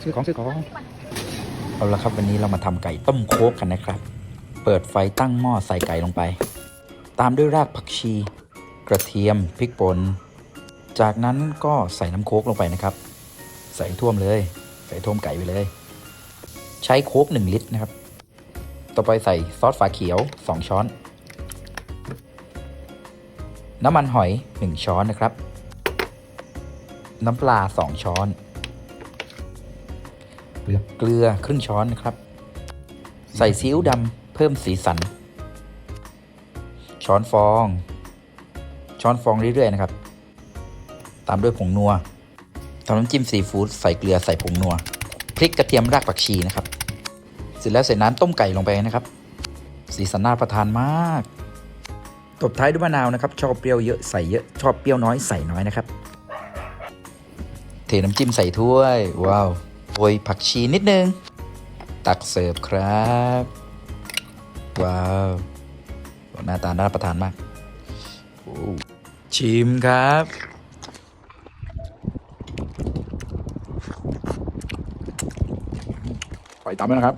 ซื้อของซื้อของ เอาละครับวันนี้เรามาทำไก่ต้มโคกกันนะครับ เปิดไฟตั้งหม้อใส่ไก่ลงไป ตามด้วยรากผักชี กระเทียมพริกป่น จากนั้นก็ใส่น้ำโคกลงไปนะครับ ใส่ท่วมเลย ใส่ท่วมไก่ไปเลย ใช้โคก1ลิตรนะครับ ต่อไปใส่ซอสฝาเขียว2ช้อน น้ำมันหอย1ช้อนนะครับ น้ำปลา2ช้อน เกลือครึ่งช้อนนะครับ ใส่ซีอิ๊วดำเพิ่มสีสัน ช้อนฟอง ช้อนฟองเรื่อยๆนะครับ ตามด้วยผงนัวทำน้ำจิ้มซีฟู้ดใส่เกลือใส่ผงนัวพริกกระเทียมรากผักชีนะครับ เสร็จแล้วใส่น้ำต้มไก่ลงไปนะครับ สีสันน่าประทานมาก ตบท้ายด้วยมะนาวนะครับ ชอบเปรี้ยวเยอะใส่เยอะ ชอบเปรี้ยวน้อยใส่น้อยนะครับ เทน้ำจิ้มใส่ถ้วย ว้าว โรยผักชีนิดนึง ตักเสิร์ฟครับ ว้าวหน้าตาน่ารับประทานมาก ชิมครับ ไปตามด้วยนะครับ